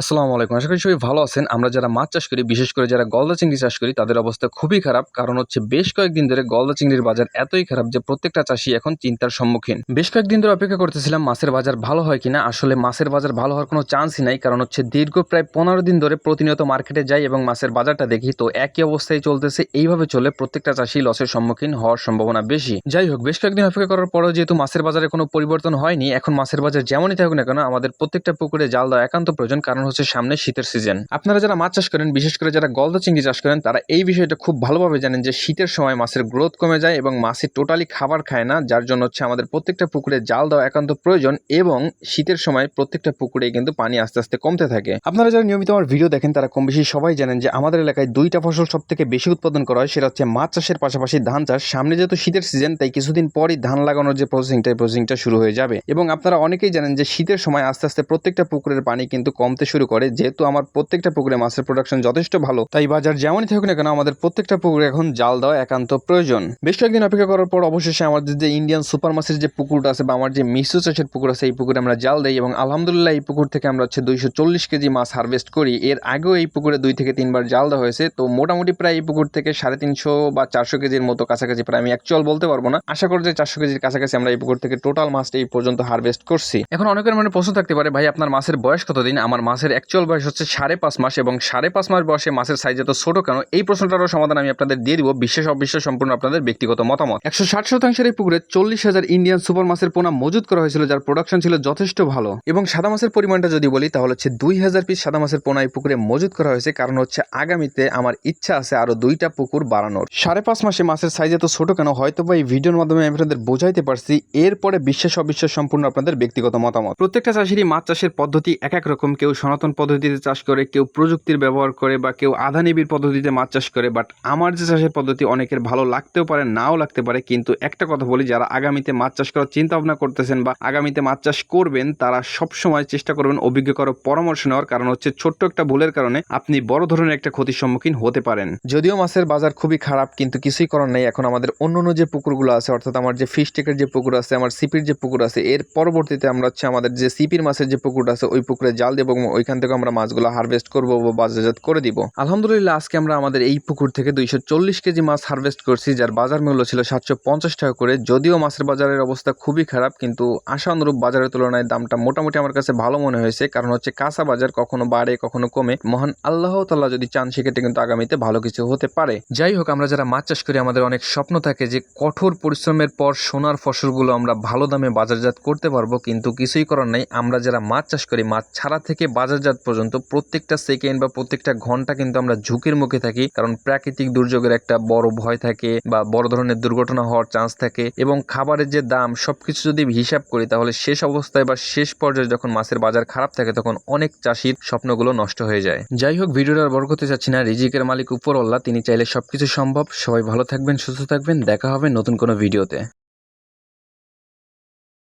আসসালামু আলাইকুম। আশা করি সবাই ভালো আছেন। আমরা যারা মাছ চাষ করি, বিশেষ করে যারা গলদা চিংড়ি চাষ করি, তাদের অবস্থা খুবই খারাপ। কারণ হচ্ছে বেশ কয়েকদিন ধরে গলদা চিংড়ির বাজার এতই খারাপ যে প্রত্যেকটা চাষি এখন চিন্তার সম্মুখীন। বেশ কয়েকদিন ধরে অপেক্ষা করতেছিলাম মাছের বাজার ভালো হয় কিনা। আসলে মাছের বাজার ভালো হওয়ার কোনো চান্সই নাই, কারণ হচ্ছে দীর্ঘ প্রায় পনেরো দিন ধরে প্রতিনিয়ত মার্কেটে যাই এবং মাছের বাজারটা দেখি। তো একই অবস্থায় চলতেছে, এইভাবে চলে প্রত্যেকটা চাষি লসের সম্মুখীন হওয়ার সম্ভাবনা বেশি। যাই হোক, বেশ কয়েকদিন অপেক্ষা করার পরেও যেহেতু মাছের বাজারে কোনো পরিবর্তন হয়নি, এখন মাছের বাজার যেমনই থাকুক না কেন, আমাদের প্রত্যেকটা পুকুরে জাল দেওয়া একান্ত প্রয়োজন। কারণ হচ্ছে সামনে শীতের সিজন আপনারা যারা মাছ চাষ করেন, বিশেষ করে যারা গলদা চিংড়ি চাষ করেন, তারা এই বিষয়টা খুব ভালোভাবে জানেন যে শীতের সময় মাছের গ্রোথ কমে যায় এবং মাছের টোটালি খাবার খায় না, যার জন্য হচ্ছে আমাদের প্রত্যেকটা পুকুরে জাল দেওয়া একান্ত প্রয়োজন এবং শীতের সময় প্রত্যেকটা পুকুরে কিন্তু পানি আস্তে আস্তে কমতে থাকে। আপনারা যারা নিয়মিত আমার ভিডিও দেখেন, তারা কম বেশি সবাই জানেন যে আমাদের এলাকায় দুইটা ফসল সব থেকে বেশি উৎপাদন করা হয়, সেটা হচ্ছে মাছ চাষের পাশাপাশি ধান চাষ। সামনে যেহেতু শীতের সিজন তাই কিছুদিন পরই ধান লাগানোর যে প্রসেসিংটা প্রসেসিংটা শুরু হয়ে যাবে। এবং আপনারা অনেকেই জানেন যে শীতের সময় আস্তে আস্তে প্রত্যেকটা পুকুরের পানি কিন্তু কমতে শুরু করে, যেহেতু আমার প্রত্যেকটা পুকুরে মাছের প্রোডাকশন যথেষ্ট ভালো, তাই বাজার যেমনই থাকুক না কেন, আমাদের প্রত্যেকটা পুকুরে এখন জাল দেওয়া একান্ত প্রয়োজন। বেশ কয়েকদিন অপেক্ষা করার পর অবশেষে আমাদের যে ইন্ডিয়ান সুপার মাছের যে পুকুরটা আছে, বা আমার যে মিশ্র চাষের পুকুর আছে, এই পুকুরে আমরা জাল দেই এবং আলহামদুলিল্লাহ এই পুকুর থেকে আমরা হচ্ছে দুইশো চল্লিশ কেজি মাছ হারভেস্ট করি। এর আগেও এই পুকুরে দুই থেকে তিনবার জাল দেওয়া হয়েছে, তো মোটামুটি প্রায় এই পুকুর থেকে সাড়ে তিনশো বা চারশো কেজির মতো কাছাকাছি, প্রায় আমি অ্যাকচুয়াল বলতে পারব না। আশা করি যে চারশো কেজির কাছাকাছি আমরা এই পুকুর থেকে টোটাল মাছটা এই পর্যন্ত হারভেস্ট করছি। এখন অনেকের মনে প্রশ্ন থাকতে পারে, ভাই, আপনার মাছের বয়স কতদিন? আমার মাছের অ্যাকচুয়াল বয়স হচ্ছে সাড়ে পাঁচ মাস এবং সাড়ে পাঁচ মাস বয়সে মাছের সাইজ এত ছোট কেন? এই প্রশ্নটারও সমাধান আমি আপনাদের দিয়ে দিব। বিশেষ অবিশ্বাস সম্পূর্ণ আপনাদের ব্যক্তিগত মতামত। একশো ষাট শতাংশের এই পুকুরে চল্লিশ হাজার ইন্ডিয়ান সুপার মাছের পোনা মজুত করা হয়েছিল, যার প্রোডাকশন ছিল যথেষ্ট ভালো। এবং সাদা মাছের পরিমাণটা যদি বলি, তাহলে হচ্ছে দুই হাজার পিস সাদা মাছের পোনা এই পুকুরে মজুত করা হয়েছে। কারণ হচ্ছে আগামীতে আমার ইচ্ছা আছে আরও দুইটা পুকুর বাড়ানোর। সাড়ে পাঁচ মাসে মাছের সাইজ এত ছোট কেন? হয়তো বা এই ভিডিওর মাধ্যমে আমি আপনাদের বোঝাইতে পারছি। এরপরে বিশ্বাস অবিশ্বাস সম্পূর্ণ আপনাদের ব্যক্তিগত মতামত। প্রত্যেকটা চাষিরই মাছ চাষের পদ্ধতি এক এক রকম। কেউ পদ্ধতিতে চাষ করে, কেউ প্রযুক্তির ব্যবহার করে বা কেউ আধা নিবিড় পদ্ধতিতে মাছ চাষ করে বাট আমার যে চাষের পদ্ধতি অনেকের ভালো লাগতেও পারে, নাও লাগতে পারে, কিন্তু একটা কথা বলি, যারা আগামীতে মাছ চাষ করার চিন্তা ভাবনা করতেছেন বা আগামীতে মাছ চাষ করবেন, তারা সব সময় চেষ্টা করবেন অভিজ্ঞ কারও পরামর্শ নেওয়ার কারণ হচ্ছে ছোট্ট একটা ভুলের কারণে আপনি বড় ধরনের একটা ক্ষতির সম্মুখীন হতে পারেন। যদিও মাছের বাজার খুবই খারাপ, কিন্তু কিছুই করার নেই। এখন আমাদের অন্য অন্য যে পুকুরগুলো আছে, অর্থাৎ আমার যে ফিশ টেকের যে পুকুর আছে, আমার সিপির যে পুকুর আছে, এর পরবর্তীতে আমরা হচ্ছে আমাদের যে সিপির মাছের যে পুকুরটা আছে, ওই পুকুরে জাল দেবো এবং ওইখান থেকে আমরা মাছগুলো হারভেস্ট করব বা বাজারজাত করে দিব। আলহামদুলিল্লাহ, আজকে আমরা আমাদের এই পুকুর থেকে দুইশো চল্লিশ কেজি মাছ হারভেস্ট করছি, যার বাজার মূল্য ছিল সাতশো পঞ্চাশ টাকা করে। যদিও মাছের বাজারের অবস্থা খুবই খারাপ, কিন্তু আশা অনুরূপ বাজারের তুলনায় দামটা মোটামুটি আমার কাছে ভালো মনে হয়েছে, কারণ হচ্ছে কাঁচা বাজার কখনো বাড়ে, কখনো কমে। মহান আল্লাহ তাল্লাহ যদি চান, সেক্ষেত্রে কিন্তু আগামীতে ভালো কিছু হতে পারে। যাই হোক, আমরা যারা মাছ চাষ করি, আমাদের অনেক স্বপ্ন থাকে যে কঠোর পরিশ্রমের পর সোনার ফসলগুলো আমরা ভালো দামে বাজারজাত করতে পারব, কিন্তু কিছুই করার নাই। আমরা যারা মাছ চাষ করি, মাছ ছাড়া থেকে বাজারজাত পর্যন্ত প্রত্যেকটা সেকেন্ড বা প্রত্যেকটা ঘণ্টা কিন্তু আমরা ঝুঁকির মুখে থাকি, কারণ প্রাকৃতিক দুর্যোগের একটা বড় ভয় থাকে বা বড় ধরনের দুর্ঘটনা হওয়ার চান্স থাকে এবং খাবারের যে দাম, সবকিছু যদি হিসাব করি তাহলে শেষ অবস্থায় বা শেষ পর্যায়ে যখন মাছের বাজার খারাপ থাকে তখন অনেক চাষির স্বপ্নগুলো নষ্ট হয়ে যায়। যাই হোক, ভিডিওটা বড় করতে চাচ্ছি না। রিজিকের মালিক উপরওয়ালা, তিনি চাইলে সবকিছু সম্ভব। সবাই ভালো থাকবেন, সুস্থ থাকবেন। দেখা হবে নতুন কোনো ভিডিওতে।